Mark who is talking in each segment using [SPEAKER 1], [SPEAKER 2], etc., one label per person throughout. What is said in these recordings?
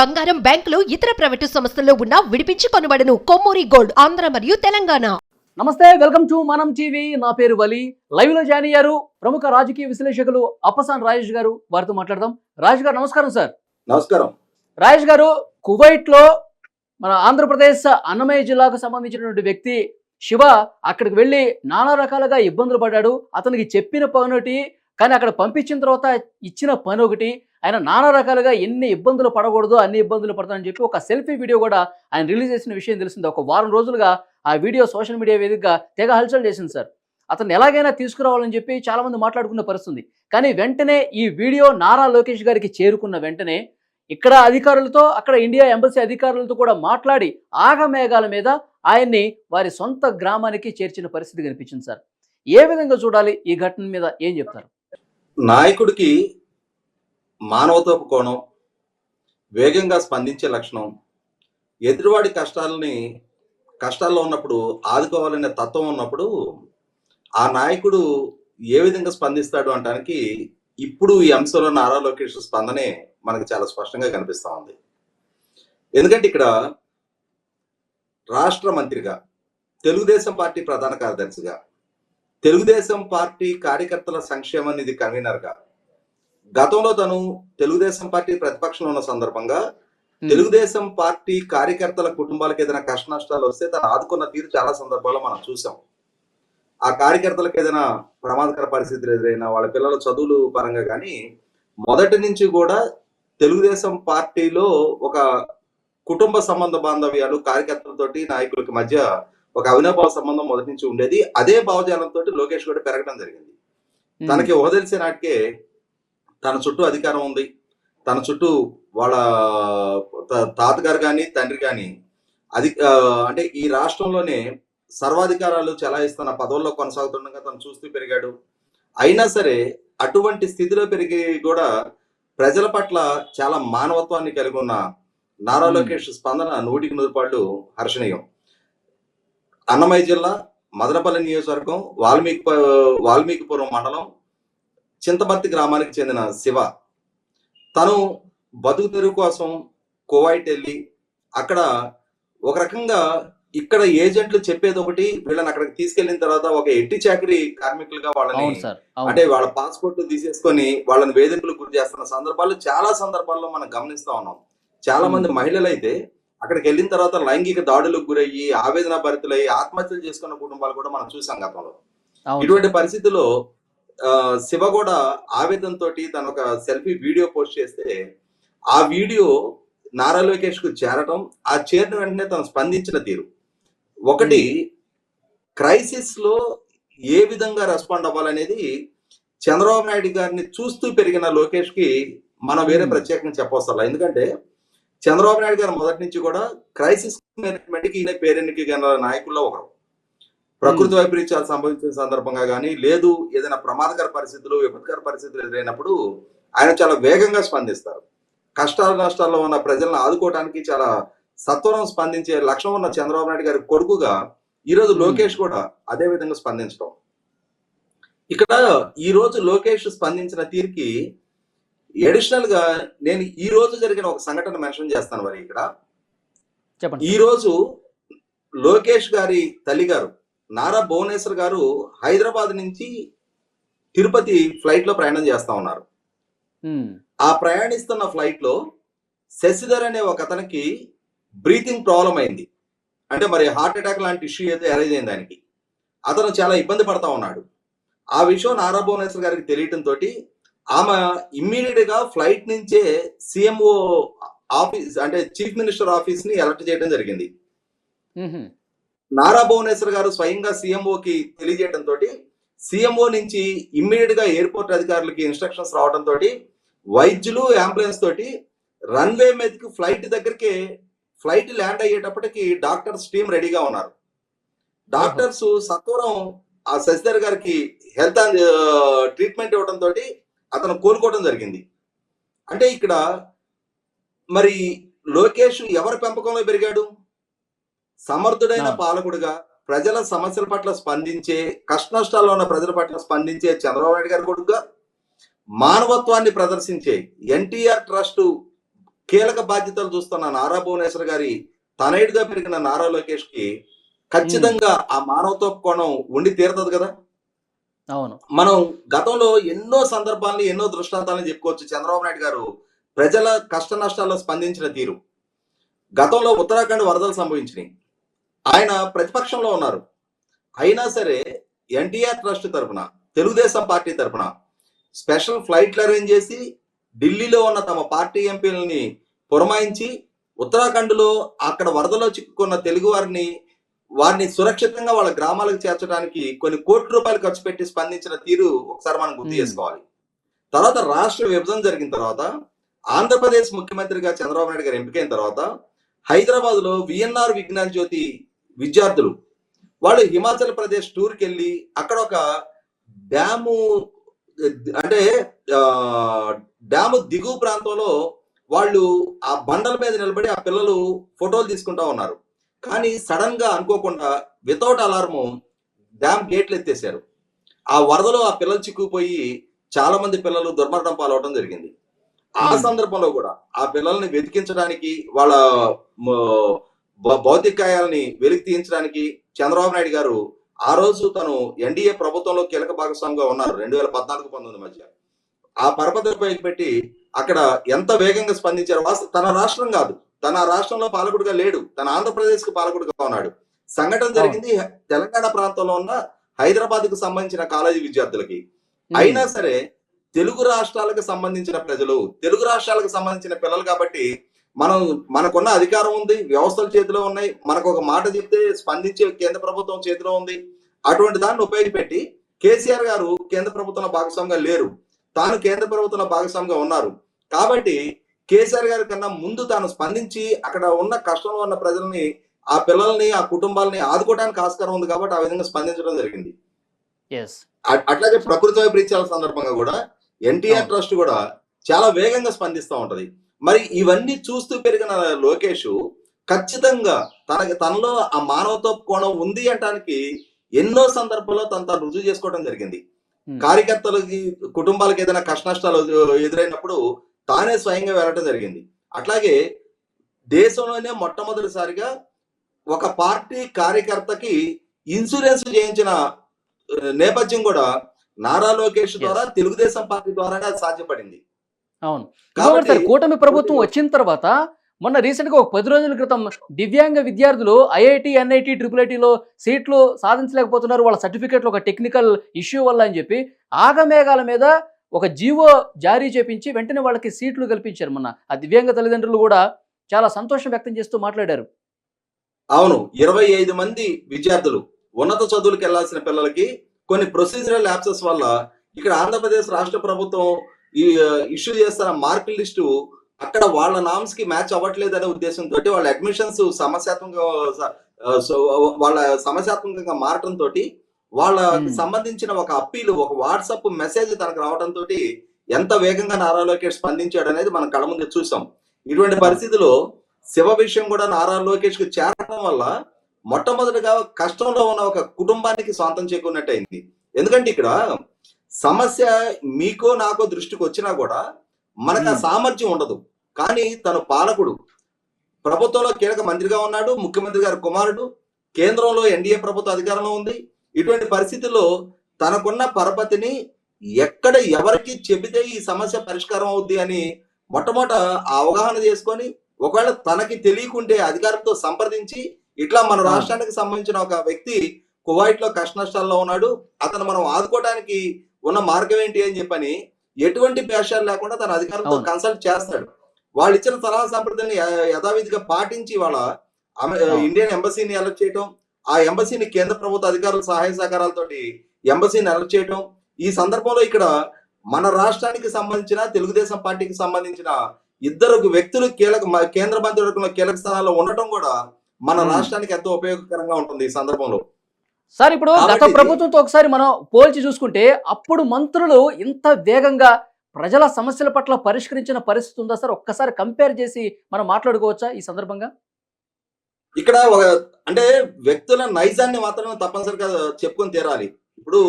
[SPEAKER 1] బంగారం బ్యాంకులు ఇతర ప్రైవేటు సంస్థల్లో ఉన్న విడిపించి కొనబడను కొమ్మూరి గోల్డ్ ఆంధ్ర మరియు తెలంగాణ.
[SPEAKER 2] నమస్తే వెల్కమ్ టు మనం టీవీ. నా పేరు వలి. లైవ్లో జాయిన్ అయ్యారు ప్రముఖ రాజకీయ విశ్లేషకులు అప్పసాన్ రాజేష్ గారు. వారితో మాట్లాడదాం. రాజేష్ గారు నమస్కారం సార్.
[SPEAKER 3] నమస్కారం.
[SPEAKER 2] రాజేష్ గారు కువైట్లో మన ఆంధ్రప్రదేశ్ అన్నమయ్య జిల్లాకు సంబంధించినటువంటి వ్యక్తి శివ అక్కడికి వెళ్ళి నానా రకాలుగా ఇబ్బందులు పడ్డాడు. అతనికి చెప్పిన పని ఒకటి కానీ అక్కడ పంపించిన తర్వాత ఇచ్చిన పని ఒకటి ఆయన నానా రకాలుగా ఎన్ని ఇబ్బందులు పడకూడదు అన్ని ఇబ్బందులు పడతానని చెప్పి ఒక సెల్ఫీ వీడియో కూడా ఆయన రిలీజ్ చేసిన విషయం తెలిసింది. ఒక వారం రోజులుగా ఆ వీడియో సోషల్ మీడియా వేదికగా తెగ హల్చల్ చేసింది సార్. అతను ఎలాగైనా తీసుకురావాలని చెప్పి చాలా మంది మాట్లాడుకున్న పరిస్థితుంది. కానీ వెంటనే ఈ వీడియో నారా లోకేష్ గారికి చేరుకున్న వెంటనే ఇక్కడ అధికారులతో అక్కడ ఇండియా ఎంబసీ అధికారులతో కూడా మాట్లాడి ఆగమేఘాల మీద ఆయన్ని వారి సొంత గ్రామానికి చేర్చిన పరిస్థితి కనిపించింది సార్. ఏ విధంగా చూడాలి ఈ ఘటన మీద ఏం చెప్తారు?
[SPEAKER 3] నాయకుడికి మానవతోపు కోణం వేగంగా స్పందించే లక్షణం. ఎదుటివాడి కష్టాలని కష్టాల్లో ఉన్నప్పుడు ఆదుకోవాలనే తత్వం ఉన్నప్పుడు ఆ నాయకుడు ఏ విధంగా స్పందిస్తాడు అంటానికి ఇప్పుడు ఈ అంశంలో నారా లోకేష్ స్పందనే మనకు చాలా స్పష్టంగా కనిపిస్తూ ఉంది. ఎందుకంటే ఇక్కడ రాష్ట్ర మంత్రిగా తెలుగుదేశం పార్టీ ప్రధాన కార్యదర్శిగా తెలుగుదేశం పార్టీ కార్యకర్తల సంక్షేమ నిధి కన్వీనర్గా గతంలో తను తెలుగుదేశం పార్టీ ప్రతిపక్షంలో ఉన్న సందర్భంగా తెలుగుదేశం పార్టీ కార్యకర్తల కుటుంబాలకు ఏదైనా కష్ట నష్టాలు వస్తే తను ఆదుకున్న తీరు చాలా సందర్భాల్లో మనం చూసాం. ఆ కార్యకర్తలకు ఏదైనా ప్రమాదకర పరిస్థితులు ఎదురైనా వాళ్ళ పిల్లల చదువులు పరంగా కానీ మొదటి నుంచి కూడా తెలుగుదేశం పార్టీలో ఒక కుటుంబ సంబంధ బాంధవ్యాలు కార్యకర్తలతోటి నాయకులకి మధ్య ఒక అవినాభావ సంబంధం మొదటి నుంచి ఉండేది. అదే భావజాలంతో లోకేష్ కూడా పెరగడం జరిగింది. తనకి ఊహదెలిసే నాటికే తన చుట్టూ అధికారం ఉంది. తన చుట్టూ వాళ్ళ తాతగారు కానీ తండ్రి కానీ అది అంటే ఈ రాష్ట్రంలోనే సర్వాధికారాలు చెలాయిస్తున్న పదవుల్లో కొనసాగుతుండగా తను చూస్తూ పెరిగాడు. అయినా సరే అటువంటి స్థితిలో పెరిగి కూడా ప్రజల పట్ల చాలా మానవత్వాన్ని కలిగి ఉన్న నారా. లోకేష్ స్పందన నూటికి నూరు పాళ్ళు హర్షణీయం. అన్నమయ్య జిల్లా మదనపల్లి నియోజకవర్గం వాల్మీకి వాల్మీకిపురం మండలం చింతమర్తి గ్రామానికి చెందిన శివ తను బతుకు తెరువు కోసం కువైట్ వెళ్ళి అక్కడ ఒక రకంగా ఇక్కడ ఏజెంట్లు చెప్పేది ఒకటి వీళ్ళని అక్కడికి తీసుకెళ్ళిన తర్వాత ఒక ఎట్టి చాకరీ కార్మికులుగా వాళ్ళని అంటే వాళ్ళ పాస్పోర్ట్ తీసేసుకొని వాళ్ళని వేధింపులకు గురి చేస్తున్న సందర్భాలు చాలా సందర్భాల్లో మనం గమనిస్తా ఉన్నాం. చాలా మంది మహిళలు అయితే అక్కడికి వెళ్ళిన తర్వాత లైంగిక దాడులకు గురయ్యి ఆవేదన భరితులయ్యి ఆత్మహత్యలు చేసుకున్న కుటుంబాలు కూడా మనం చూసాం గతంలో. ఇటువంటి పరిస్థితుల్లో శివ కూడా ఆవేదనతో తను ఒక సెల్ఫీ వీడియో పోస్ట్ చేస్తే ఆ వీడియో నారా లోకేష్కు చేరటం ఆ చేరిన వెంటనే తను స్పందించిన తీరు. ఒకటి క్రైసిస్లో ఏ విధంగా రెస్పాండ్ అవ్వాలనేది చంద్రబాబు నాయుడు గారిని చూస్తూ పెరిగిన లోకేష్కి మనం వేరే. ప్రత్యేకంగా చెప్పవసరం ఎందుకంటే చంద్రబాబు నాయుడు గారు మొదటి నుంచి కూడా క్రైసిస్ మేనేజ్మెంట్కి ఈయన పేరెన్నిక నాయకుల్లో ఒకరు. ప్రకృతి వైపరీత్యాలు సంభవించిన సందర్భంగా కానీ లేదు ఏదైనా ప్రమాదకర పరిస్థితులు విపత్కర పరిస్థితులు ఎదురైనప్పుడు ఆయన చాలా వేగంగా స్పందిస్తారు. కష్టాలు నష్టాల్లో ఉన్న ప్రజలను ఆదుకోవడానికి చాలా సత్వరం స్పందించే లక్ష్యం ఉన్న చంద్రబాబు నాయుడు గారి కొడుకుగా ఈ రోజు లోకేష్ కూడా అదే విధంగా స్పందించడం. ఇక్కడ ఈ రోజు లోకేష్ స్పందించిన తీరుకి అడిషనల్గా నేను ఈ రోజు జరిగిన ఒక సంఘటన మెన్షన్ చేస్తాను మరి ఇక్కడ.
[SPEAKER 2] చెప్పండి.
[SPEAKER 3] ఈ రోజు లోకేష్ గారి తల్లి గారు నారా భువనేశ్వర్ గారు హైదరాబాద్ నుంచి తిరుపతి ఫ్లైట్లో ప్రయాణం చేస్తా ఉన్నారు. ఆ ప్రయాణిస్తున్న ఫ్లైట్లో శశిధర్ అనే ఒక అతనికి బ్రీతింగ్ ప్రాబ్లం అయింది. అంటే మరి హార్ట్ అటాక్ లాంటి ఇష్యూ అయితే అరైజ్ అయింది దానికి. అతను చాలా ఇబ్బంది పడతా ఉన్నాడు. ఆ విషయం నారా భువనేశ్వర్ గారికి తెలియటంతో ఆమె ఇమ్మీడియట్గా ఫ్లైట్ నుంచే సిఎంఓ ఆఫీస్ అంటే చీఫ్ మినిస్టర్ ఆఫీస్ని అలర్ట్ చేయడం జరిగింది. నారా భువనేశ్వర్ గారు స్వయంగా సీఎంఓకి తెలియజేయడంతో సీఎంఓ నుంచి ఇమ్మీడియట్గా ఎయిర్పోర్ట్ అధికారులకి ఇన్స్ట్రక్షన్స్ రావడంతో వైద్యులు అంబులెన్స్ తోటి రన్వే మీదకి ఫ్లైట్ దగ్గరికి ఫ్లైట్ ల్యాండ్ అయ్యేటప్పటికి డాక్టర్స్ టీం రెడీగా ఉన్నారు. డాక్టర్స్ సత్వరం ఆ శశిధర్ గారికి హెల్త్ ట్రీట్మెంట్ ఇవ్వడంతో అతను కోలుకోవడం జరిగింది. అంటే ఇక్కడ మరి లోకేష్ ఎవరి పెంపకంలో పెరిగాడు? సమర్థుడైన. పాలకుడుగా ప్రజల సమస్యల పట్ల స్పందించే కష్ట నష్టాల్లో ఉన్న ప్రజల పట్ల స్పందించే చంద్రబాబు నాయుడు గారి కొడుకుగా మానవత్వాన్ని ప్రదర్శించే ఎన్టీఆర్ ట్రస్ట్ కీలక బాధ్యతలు చూస్తున్న నారా భువనేశ్వర్ గారి తనయుడిగా పెరిగిన నారా లోకేష్కి ఖచ్చితంగా ఆ మానవత్వ కోణం ఉండి తీరుతుంది కదా?
[SPEAKER 2] అవును.
[SPEAKER 3] మనం గతంలో ఎన్నో సందర్భాలను ఎన్నో దృష్టాంతాలను చెప్పుకోవచ్చు. చంద్రబాబు నాయుడు గారు ప్రజల కష్ట నష్టాల్లో స్పందించిన తీరు. గతంలో ఉత్తరాఖండ్ వరదలు సంభవించినాయి. ఆయన ప్రతిపక్షంలో ఉన్నారు అయినా సరే ఎన్టీఆర్ ట్రస్ట్ తరపున తెలుగుదేశం పార్టీ తరపున స్పెషల్ ఫ్లైట్లు అరేంజ్ చేసి ఢిల్లీలో ఉన్న తమ పార్టీ ఎంపీలని పురమాయించి ఉత్తరాఖండ్లో అక్కడ వరదలో చిక్కుకున్న తెలుగు వారిని వారిని సురక్షితంగా వాళ్ళ గ్రామాలకు చేర్చడానికి కొన్ని కోట్ల రూపాయలు ఖర్చు పెట్టి స్పందించిన తీరు ఒకసారి మనం గుర్తు. చేసుకోవాలి తర్వాత రాష్ట్ర విభజన జరిగిన తర్వాత ఆంధ్రప్రదేశ్ ముఖ్యమంత్రిగా చంద్రబాబు నాయుడు గారు ఎంపికైన తర్వాత హైదరాబాద్లో విఎన్ఆర్ విజ్ఞాన్ జ్యోతి విద్యార్థులు. వాళ్ళు హిమాచల్ ప్రదేశ్ టూర్కి వెళ్ళి అక్కడ ఒక డ్యాము అంటే డ్యాము దిగువ ప్రాంతంలో వాళ్ళు ఆ బండల మీద నిలబడి ఆ పిల్లలు ఫోటోలు తీసుకుంటా ఉన్నారు. కానీ సడన్గా అనుకోకుండా వితౌట్ అలారము డ్యామ్ గేట్లు ఎత్తేసారు ఆ వరదలో ఆ పిల్లలు చిక్కుపోయి చాలా మంది పిల్లలు దుర్మరణం పాలవడం జరిగింది. ఆ. సందర్భంలో కూడా ఆ పిల్లల్ని వెతికించడానికి వాళ్ళ భౌతికాయాలని వెలికి తీయించడానికి చంద్రబాబు నాయుడు గారు ఆ రోజు తను ఎన్డీఏ ప్రభుత్వంలో కీలక భాగస్వామిగా ఉన్నారు. రెండు వేల పద్నాలుగు పంతొమ్మిది మధ్య. ఆ పరపతిపై పెట్టి అక్కడ ఎంత వేగంగా స్పందించారు తన రాష్ట్రం కాదు. తన రాష్ట్రంలో పాలకుడిగా లేడు. తన ఆంధ్రప్రదేశ్కు పాలకుడిగా ఉన్నాడు. సంఘటన జరిగింది తెలంగాణ ప్రాంతంలో ఉన్న హైదరాబాద్కు సంబంధించిన కాలేజీ విద్యార్థులకి. అయినా సరే తెలుగు రాష్ట్రాలకు సంబంధించిన ప్రజలు తెలుగు రాష్ట్రాలకు సంబంధించిన పిల్లలు కాబట్టి మనం మనకున్న అధికారం ఉంది వ్యవస్థల చేతిలో ఉన్నాయి. మనకు ఒక మాట చెప్తే స్పందించే కేంద్ర ప్రభుత్వం చేతిలో ఉంది. అటువంటి దాన్ని ఉపయోగపెట్టి కేసీఆర్ గారు కేంద్ర ప్రభుత్వంలో భాగస్వామిగా లేరు. తాను కేంద్ర ప్రభుత్వంలో భాగస్వామిగా ఉన్నారు. కాబట్టి కేసీఆర్ గారి కన్నా ముందు తాను స్పందించి అక్కడ ఉన్న కష్టంలో ఉన్న ప్రజల్ని ఆ పిల్లల్ని ఆ కుటుంబాలని ఆదుకోవడానికి ఆస్కారం ఉంది కాబట్టి ఆ విధంగా స్పందించడం జరిగింది. అట్లాగే ప్రకృతి వైపరీత్యాల సందర్భంగా కూడా ఎన్టీఆర్. ట్రస్ట్ కూడా చాలా వేగంగా స్పందిస్తూ ఉంటది. మరి ఇవన్నీ చూస్తూ పెరిగిన లోకేష్ ఖచ్చితంగా తనకి తనలో ఆ మానవత్వ కోణం ఉంది అంటానికి ఎన్నో సందర్భాల్లో తను తాను రుజువు చేసుకోవడం జరిగింది. కార్యకర్తలకి కుటుంబాలకు ఏదైనా కష్ట నష్టాలు ఎదురైనప్పుడు తానే స్వయంగా వెళ్ళటం జరిగింది. అట్లాగే దేశంలోనే మొట్టమొదటిసారిగా ఒక పార్టీ కార్యకర్తకి ఇన్సూరెన్స్ చేయించిన నేపథ్యం కూడా నారా లోకేష్ ద్వారా తెలుగుదేశం పార్టీ ద్వారానే అది సాధ్యపడింది.
[SPEAKER 2] అవును. సార్ కూటమి ప్రభుత్వం వచ్చిన తర్వాత మొన్న రీసెంట్గా ఒక పది రోజుల క్రితం దివ్యాంగ విద్యార్థులు ఐఐటి ఎన్ఐటి ట్రిపుల్ ఐటీలో సీట్లు సాధించలేకపోతున్నారు. వాళ్ళ సర్టిఫికేట్లు ఒక టెక్నికల్ ఇష్యూ వల్ల అని చెప్పి ఆగమేఘాల మీద ఒక జీవో జారీ చేపించి వెంటనే వాళ్ళకి సీట్లు కల్పించారు మొన్న. ఆ దివ్యాంగ తల్లిదండ్రులు కూడా చాలా సంతోషం వ్యక్తం చేస్తూ మాట్లాడారు.
[SPEAKER 3] అవును. ఇరవై ఐదు మంది విద్యార్థులు ఉన్నత చదువులకు వెళ్ళాల్సిన పిల్లలకి కొన్ని ప్రొసీజరల్ యాప్సెస్ వల్ల ఇక్కడ ఆంధ్రప్రదేశ్ రాష్ట్ర ప్రభుత్వం ఈ ఇష్యూ చేస్తున్న మార్కుల లిస్టు? అక్కడ వాళ్ళ నామ్స్కి మ్యాచ్ అవ్వట్లేదు అనే ఉద్దేశంతో వాళ్ళ అడ్మిషన్స్ సమస్యాత్మక ఆ, సో వాళ్ళ సమస్యాత్మకంగా మారటం తోటి వాళ్ళకి
[SPEAKER 2] Hmm.
[SPEAKER 3] సంబంధించిన ఒక అప్పీల్ ఒక వాట్సాప్ మెసేజ్ తనకు రావడం తోటి ఎంత వేగంగా నారా లోకేష్ స్పందించాడు అనేది మనం కళ్ళ ముందు చూసాం. ఇటువంటి పరిస్థితిలో శివ విషయం కూడా నారా లోకేష్కు చేరడం వల్ల మొట్టమొదటిగా కష్టంలో ఉన్న ఒక కుటుంబానికి స్వాంతం అయింది ఎందుకంటే ఇక్కడ సమస్య మీకో నాకో దృష్టికి వచ్చినా కూడా మనకు ఆ. సామర్థ్యం ఉండదు కానీ తను పాలకుడు ప్రభుత్వంలో కీలక మంత్రిగా ఉన్నాడు ముఖ్యమంత్రి గారి కుమారుడు కేంద్రంలో ఎన్డీఏ ప్రభుత్వ అధికారంలో ఉంది ఇటువంటి పరిస్థితుల్లో తనకున్న పరపతిని ఎక్కడ ఎవరికి చెబితే ఈ సమస్య పరిష్కారం అవుద్ది అని మొట్టమొదట అవగాహన చేసుకొని ఒకవేళ తనకి తెలియకుంటే అధికారంతో సంప్రదించి ఇట్లా మన. రాష్ట్రానికి సంబంధించిన ఒక వ్యక్తి కువైట్లో కష్ట నష్టాల్లో ఉన్నాడు అతను మనం ఆదుకోవడానికి ఉన్న మార్గం ఏంటి అని చెప్పని ఎటువంటి పేషాలు లేకుండా తన అధికారంతో
[SPEAKER 2] అవును.
[SPEAKER 3] కన్సల్ట్ చేస్తాడు వాళ్ళు ఇచ్చిన సలహా సంప్రదాయాన్ని యథావిధిగా పాటించి వాళ్ళ. ఇండియన్ ఎంబసీని అలర్ట్ చేయటం ఆ ఎంబసీని కేంద్ర ప్రభుత్వ అధికారుల సహాయ సహకారాలతోటి ఎంబసీని అలర్ట్ చేయటం ఈ సందర్భంలో ఇక్కడ మన రాష్ట్రానికి సంబంధించిన తెలుగుదేశం పార్టీకి సంబంధించిన ఇద్దరు వ్యక్తులు కీలక కేంద్ర మంత్రివర్గంలో కీలక స్థానాల్లో ఉండటం కూడా మన. రాష్ట్రానికి ఎంతో ఉపయోగకరంగా ఉంటుంది ఈ సందర్భంలో
[SPEAKER 2] సార్ ఇప్పుడు గత ప్రభుత్వంతో ఒకసారి మనం పోల్చి చూసుకుంటే అప్పుడు మంత్రులు ఇంత వేగంగా ప్రజల సమస్యల పట్ల పరిష్కరించిన పరిస్థితి ఉందా సార్? ఒక్కసారి కంపేర్ చేసి మనం మాట్లాడుకోవచ్చా ఈ సందర్భంగా?
[SPEAKER 3] ఇక్కడ అంటే వ్యక్తుల నైజాన్ని మాత్రం తప్పనిసరిగా చెప్పుకొని తీరాలి. ఇప్పుడు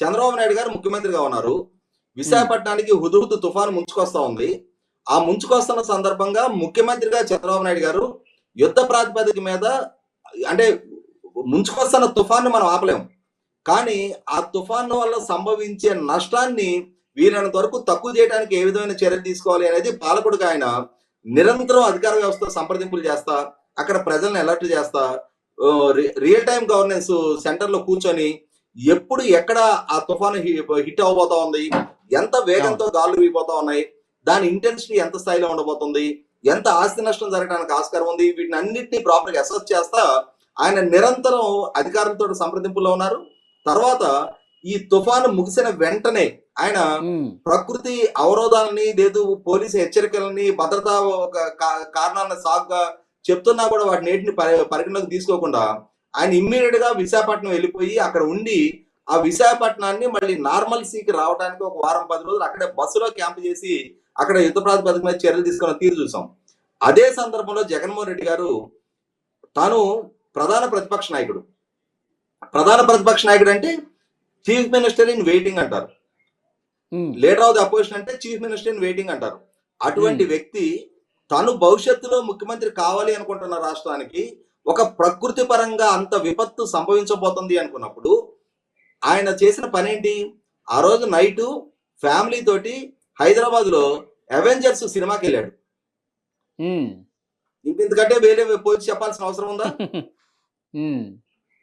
[SPEAKER 3] చంద్రబాబు నాయుడు గారు ముఖ్యమంత్రిగా ఉన్నారు. విశాఖపట్నానికి హుదుహుదు తుఫాను ముంచుకొస్తా ఉంది. ఆ ముంచుకొస్తున్న సందర్భంగా ముఖ్యమంత్రిగా చంద్రబాబు నాయుడు గారు యుద్ధ ప్రాతిపదిక మీద అంటే ముంచుకొస్తున్న తుఫాన్ని మనం ఆపలేము కానీ ఆ తుఫాను వల్ల సంభవించే నష్టాన్ని వీలైనంత వరకు తక్కువ చేయడానికి ఏ విధమైన చర్యలు తీసుకోవాలి అనేది పాలకుడిగా ఆయన నిరంతరం అధికార వ్యవస్థ సంప్రదింపులు చేస్తా అక్కడ ప్రజల్ని అలర్ట్ చేస్తా రియల్ టైం గవర్నెన్స్ సెంటర్లో కూర్చొని ఎప్పుడు ఎక్కడ ఆ తుఫాను హిట్ అవబోతా ఉంది ఎంత వేగంతో గాలు వీపోతా ఉన్నాయి దాని ఇంటెన్సిటీ ఎంత స్థాయిలో ఉండబోతుంది ఎంత ఆస్తి నష్టం జరగడానికి ఆస్కారం ఉంది వీటిని అన్నింటినీ ప్రాపర్గా అసెస్ చేస్తా ఆయన నిరంతరం అధికారులతో సంప్రదింపులో ఉన్నారు. తర్వాత ఈ తుఫాను ముగిసిన వెంటనే ఆయన ప్రకృతి అవరోధాలని లేదు పోలీసు హెచ్చరికలని భద్రతా ఒక కారణాలను సాగ్గా చెప్తున్నా కూడా వాటి నేటిని పరి- పరిగణలోకి తీసుకోకుండా ఆయన ఇమ్మీడియట్గా విశాఖపట్నం వెళ్ళిపోయి అక్కడ ఉండి ఆ విశాఖపట్నాన్ని మళ్ళీ నార్మల్సీకి రావడానికి ఒక వారం పది రోజులు అక్కడే బస్సులో క్యాంప్ చేసి అక్కడ యుద్ధ ప్రాతిపదిక మీద చర్యలు తీసుకున్న తీరు చూసాం. అదే సందర్భంలో జగన్మోహన్ రెడ్డి గారు తాను ప్రధాన ప్రతిపక్ష నాయకుడు. ప్రధాన ప్రతిపక్ష నాయకుడు అంటే చీఫ్ మినిస్టర్ ఇన్ వెయిటింగ్ అంటారు. లీడర్ ఆఫ్ ది అపోజిషన్ అంటే చీఫ్ మినిస్టర్ ఇన్ వెయిటింగ్ అంటారు. అటువంటి వ్యక్తి తను భవిష్యత్తులో ముఖ్యమంత్రి కావాలి అనుకుంటున్న రాష్ట్రానికి ఒక ప్రకృతి పరంగా అంత విపత్తు సంభవించబోతుంది అనుకున్నప్పుడు ఆయన చేసిన పని ఏంటి? ఆ రోజు నైట్ ఫ్యామిలీ తోటి హైదరాబాద్లో అవెంజర్స్ సినిమాకి వెళ్ళాడు.
[SPEAKER 2] ఉమ్,
[SPEAKER 3] ఇంక ఇంతకంటే వేరే పోల్చి చెప్పాల్సిన అవసరం ఉందా?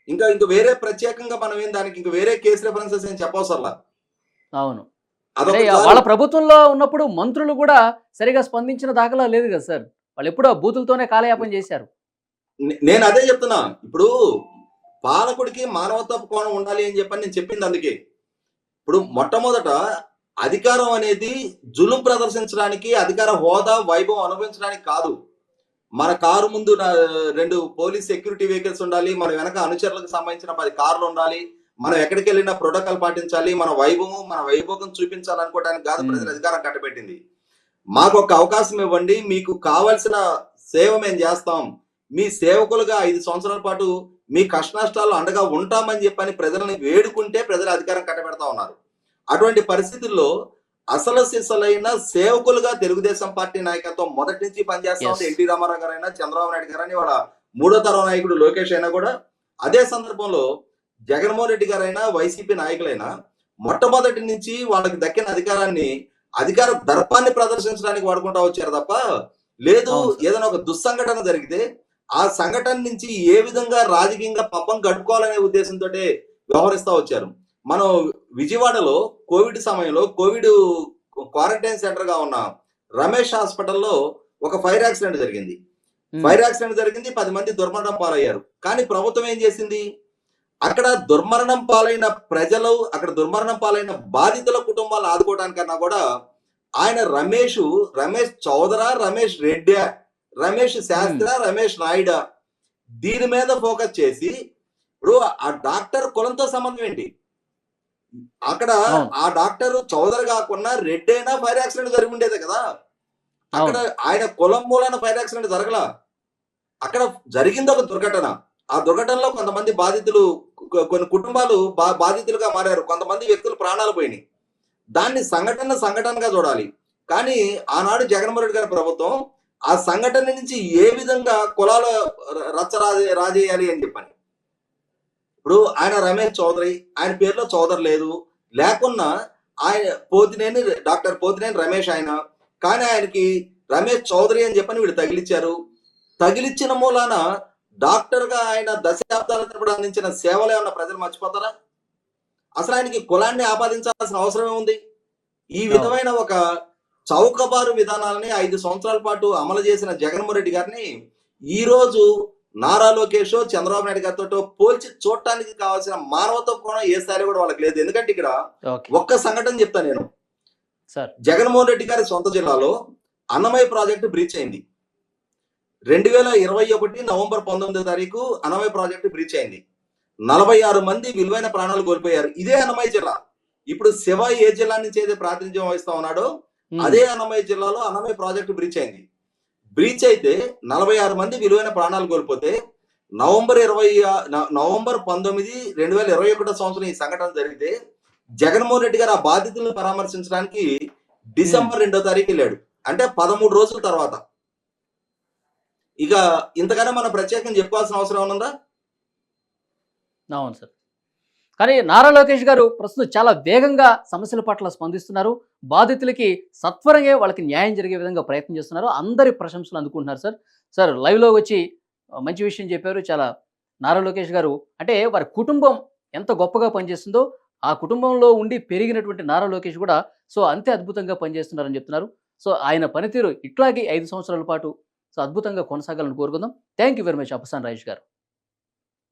[SPEAKER 3] ఇంకా ఇంకా వేరే ప్రత్యేకంగా మనం ఏం దానికి ఇంకా వేరే కేసు రెఫరెన్సెస్ ఏం చెప్పవసరలా?
[SPEAKER 2] అవును. వాళ్ళ ప్రభుత్వంలో ఉన్నప్పుడు మంత్రులు కూడా సరిగా స్పందించిన దాఖలా లేదు కదా సార్. వాళ్ళు ఎప్పుడో బూతులతోనే కాలయాపన చేశారు.
[SPEAKER 3] నేను అదే చెప్తున్నా. ఇప్పుడు పాలకుడికి మానవత్వ కోణం ఉండాలి అని చెప్పని నేను చెప్పింది అందుకే. ఇప్పుడు మొట్టమొదట అధికారం అనేది జులుం ప్రదర్శించడానికి అధికార హోదా వైభవం అనుభవించడానికి కాదు. మన కారు ముందు రెండు పోలీస్ సెక్యూరిటీ వెహికల్స్ ఉండాలి మన వెనక అనుచరులకు సంబంధించిన పది కార్లు ఉండాలి మనం ఎక్కడికి వెళ్ళినా ప్రోటోకాల్ పాటించాలి మన వైభవం మన వైభోగం చూపించాలనుకోవడానికి కాదు. ప్రజలు అధికారం కట్టబెట్టింది. మాకు ఒక అవకాశం ఇవ్వండి మీకు కావాల్సిన సేవ మేము చేస్తాం. మీ సేవకులుగా ఐదు సంవత్సరాల పాటు మీ కష్ట నష్టాలు అండగా ఉంటామని చెప్పని ప్రజలని వేడుకుంటే ప్రజలు అధికారం కట్టబెడతా ఉన్నారు. అటువంటి పరిస్థితుల్లో అసలు సిసలైన సేవకులుగా తెలుగుదేశం పార్టీ నాయకత్వం మొదటి నుంచి పనిచేస్తా ఉంది. ఎన్టీ రామారావు గారైనా చంద్రబాబు నాయుడు గారైనా వాళ్ళ మూడో తరం నాయకుడు లోకేష్ అయినా కూడా అదే సందర్భంలో జగన్మోహన్ రెడ్డి గారైనా వైసీపీ నాయకులైనా మొట్టమొదటి నుంచి వాళ్ళకి దక్కిన అధికారాన్ని అధికార దర్పాన్ని ప్రదర్శించడానికి వాడుకుంటా వచ్చారు తప్ప లేదు. ఏదైనా ఒక దుస్సంఘటన జరిగితే ఆ సంఘటన నుంచి ఏ విధంగా రాజకీయంగా పబ్బం గడుపుకోవాలనే ఉద్దేశంతో వ్యవహరిస్తా వచ్చారు మనం విజయవాడలో కోవిడ్ సమయంలో కోవిడ్ క్వారంటైన్ సెంటర్గా ఉన్న రమేష్ హాస్పిటల్లో ఒక ఫైర్ యాక్సిడెంట్ జరిగింది. ఫైర్ యాక్సిడెంట్ జరిగింది పది మంది దుర్మరణం పాలయ్యారు. కానీ ప్రభుత్వం ఏం చేసింది? అక్కడ దుర్మరణం పాలైన ప్రజలు అక్కడ దుర్మరణం పాలైన బాధితుల కుటుంబాలు ఆదుకోవడానికన్నా కూడా ఆయన రమేష్ రమేష్ చౌదరా రమేష్ రెడ్డి రమేష్ శాస్త్ర రమేష్ నాయుడా దీని మీద ఫోకస్ చేసి ఇప్పుడు ఆ డాక్టర్ కులంతో సంబంధం ఏంటి? అక్కడ. ఆ డాక్టర్ చౌదరి కాకుండా రెడ్డి అయినా ఫైర్ యాక్సిడెంట్ జరిగి ఉండేది కదా. అక్కడ ఆయన కులం మూలన ఫైర్ యాక్సిడెంట్ జరగల. అక్కడ జరిగింది ఒక దుర్ఘటన. ఆ దుర్ఘటనలో కొంతమంది బాధితులు కొన్ని కుటుంబాలు బా- బాధితులుగా మారారు. కొంతమంది వ్యక్తులు ప్రాణాలు పోయినాయి. దాన్ని సంఘటన సంఘటనగా చూడాలి. కానీ ఆనాడు జగన్మోహన్ రెడ్డి గారి ప్రభుత్వం ఆ సంఘటన నుంచి ఏ విధంగా కులాల ర- రచ్చ రాజే రాజేయాలి అని చెప్పని. ఇప్పుడు ఆయన రమేష్ చౌదరి ఆయన పేరులో చౌదరి లేదు. లేకున్నా ఆయన పోతినేని డాక్టర్ పోతినేని రమేష్ ఆయన. కానీ ఆయనకి రమేష్ చౌదరి అని చెప్పని వీళ్ళు తగిలిచ్చారు. తగిలిచ్చిన మూలాన డాక్టర్గా ఆయన దశాబ్దాల తరబడి అందించిన సేవలు ఏమన్నా ప్రజలు మర్చిపోతారా? అసలు ఆయనకి కులాన్ని ఆపాదించాల్సిన అవసరం ఏముంది? ఈ విధమైన ఒక చౌకబారు విధానాలని ఐదు సంవత్సరాల పాటు అమలు చేసిన జగన్మోహన్ రెడ్డి గారిని ఈ రోజు నారా లోకేష్ చంద్రబాబు నాయుడు గారితో పోల్చి చూడటానికి కావాల్సిన మానవత్వ కోణం ఏ స్థాయిలో కూడా వాళ్ళకి లేదు. ఎందుకంటే ఇక్కడ ఒక్క సంఘటన చెప్తాను నేను. జగన్మోహన్ రెడ్డి గారి సొంత జిల్లాలో అన్నమయ్య ప్రాజెక్టు బ్రీచ్ అయింది. రెండు వేల ఇరవై ఒకటి నవంబర్ పంతొమ్మిదో తారీఖు అన్నమయ్య ప్రాజెక్టు బ్రీచ్ అయింది. నలభై ఆరు మంది విలువైన ప్రాణాలు కోల్పోయారు. ఇదే అన్నమయ్య జిల్లా. ఇప్పుడు శివ ఏ జిల్లా నుంచి అయితే ప్రాతినిధ్యం వహిస్తా ఉన్నాడో అదే అన్నమయ్య జిల్లాలో అన్నమయ్య ప్రాజెక్టు బ్రీచ్ అయింది. బ్రీచ్ అయితే నలభై ఆరు మంది విలువైన ప్రాణాలు కోల్పోతే నవంబర్ ఇరవై నవంబర్ పంతొమ్మిది రెండు వేల ఇరవై ఒకటో సంవత్సరం ఈ సంఘటన జరిగితే జగన్మోహన్ రెడ్డి గారు ఆ బాధితులను పరామర్శించడానికి డిసెంబర్ రెండో తారీఖు వెళ్ళాడు. అంటే పదమూడు రోజుల తర్వాత. ఇక ఇంతకన్నా మనం ప్రత్యేకంగా చెప్పుకోవాల్సిన అవసరం ఉందా?
[SPEAKER 2] అవును సార్. కానీ నారా లోకేష్ గారు ప్రస్తుతం చాలా వేగంగా సమస్యల పట్ల స్పందిస్తున్నారు. బాధితులకి సత్వరంగా వాళ్ళకి న్యాయం జరిగే విధంగా ప్రయత్నం చేస్తున్నారు. అందరి ప్రశంసలు అందుకుంటున్నారు సార్. సార్ లైవ్లో వచ్చి మంచి విషయం చెప్పారు. చాలా నారా లోకేష్ గారు అంటే వారి కుటుంబం ఎంత గొప్పగా పనిచేస్తుందో ఆ కుటుంబంలో ఉండి పెరిగినటువంటి నారా లోకేష్ కూడా సో అంతే అద్భుతంగా పనిచేస్తున్నారని చెప్తున్నారు. సో ఆయన పనితీరు ఇట్లాగే ఐదు సంవత్సరాల పాటు సో అద్భుతంగా కొనసాగాలని కోరుకుందాం. Thank you very much Appasan Rajesh garu.